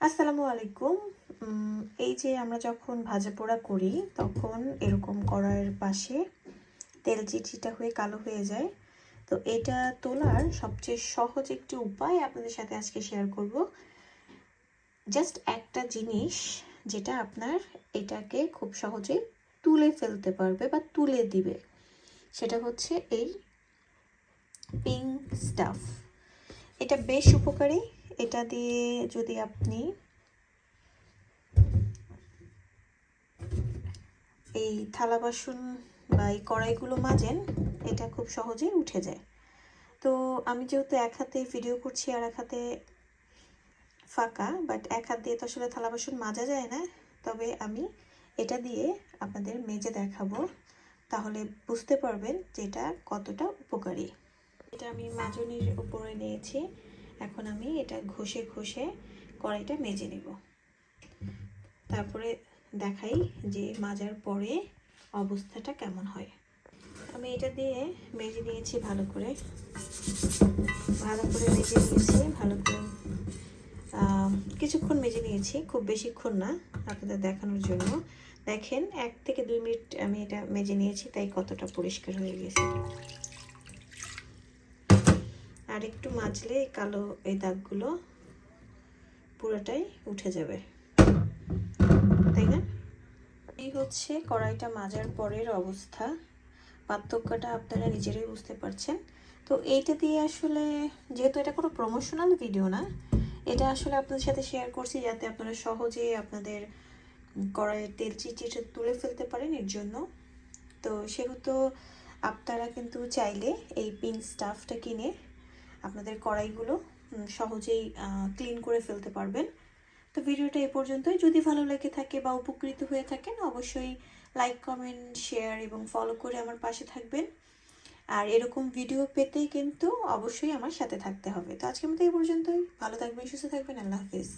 আসসালামু আলাইকুম। এই যে আমরা যখন ভাজা পোড়া করি, তখন এরকম কড়াইয়ের পাশে তেল চিটচিটা হয়ে কালো হয়ে যায়। তো এটা তোলার সবচেয়ে সহজ একটি উপায় আপনাদের সাথে আজকে শেয়ার করব। জাস্ট একটা জিনিস যেটা আপনার এটাকে খুব সহজে তুলে ফেলতে পারবে বা তুলে দিবে। সেটা হচ্ছে এই পিঙ্ক স্টাফ এটা বেশ উপকারী। এটা দিয়ে যদি আপনি এই থালা বাসন বা এই কড়াইগুলো মাজেন, এটা খুব সহজেই উঠে যায়। তো আমি যেহেতু এক হাতে ভিডিও করছি আর এক হাতে ফাঁকা বাট এক হাত দিয়ে তো আসলে থালা বাসন মাজা যায় না, তবে আমি এটা দিয়ে আপনাদের মেজে দেখাবো, তাহলে বুঝতে পারবেন যে এটা কতটা উপকারী। এটা আমি মাজনির উপরে নিয়েছি। এখন আমি এটা ঘষে ঘষে কড়াইটা মেজে নেব। তারপরে দেখাই যে মাজার পরে অবস্থাটা কেমন হয়। আমি এটা দিয়ে মেজে নিয়েছি ভালো করে। ভালো করে মেজে নিয়েছি, ভালো করে কিছুক্ষণ মেজে নিয়েছি, খুব বেশিক্ষণ না আপনাদের দেখানোর জন্য। দেখেন, এক থেকে দুই মিনিট আমি এটা মেজে নিয়েছি, তাই কতটা পরিষ্কার হয়ে গেছে। আর একটু মাজলে এই কালো এই দাগগুলো পুরোটাই উঠে যাবে। তাই না? এই হচ্ছে কড়াইটা মাজার পরের অবস্থা। পার্থক্যটা আপনারা নিজেরাই বুঝতে পারছেন। তো এইটা দিয়ে আসলে যেহেতু এটা কোনো প্রমোশনাল ভিডিও না, এটা আসলে আপনাদের সাথে শেয়ার করছি যাতে আপনারা সহজে আপনাদের কড়াইয়ের তেল চিচিটা তুলে ফেলতে পারেন এর জন্য। তো সেহেতু আপনারা কিন্তু চাইলে এই পিঙ্ক স্টাফটা কিনে আপনাদের কড়াইগুলো সহজেই ক্লিন করে ফেলতে পারবেন। তো ভিডিওটা এ পর্যন্তই। যদি ভালো লেগে থাকে বা উপকৃত হয়ে থাকেন, অবশ্যই লাইক কমেন্ট শেয়ার এবং ফলো করে আমার পাশে থাকবেন। আর এরকম ভিডিও পেতে কিন্তু অবশ্যই আমার সাথে থাকতে হবে। তো আজকের মতো এই পর্যন্তই। ভালো থাকবেন, সুস্থ থাকবেন। আল্লাহ হাফিজ।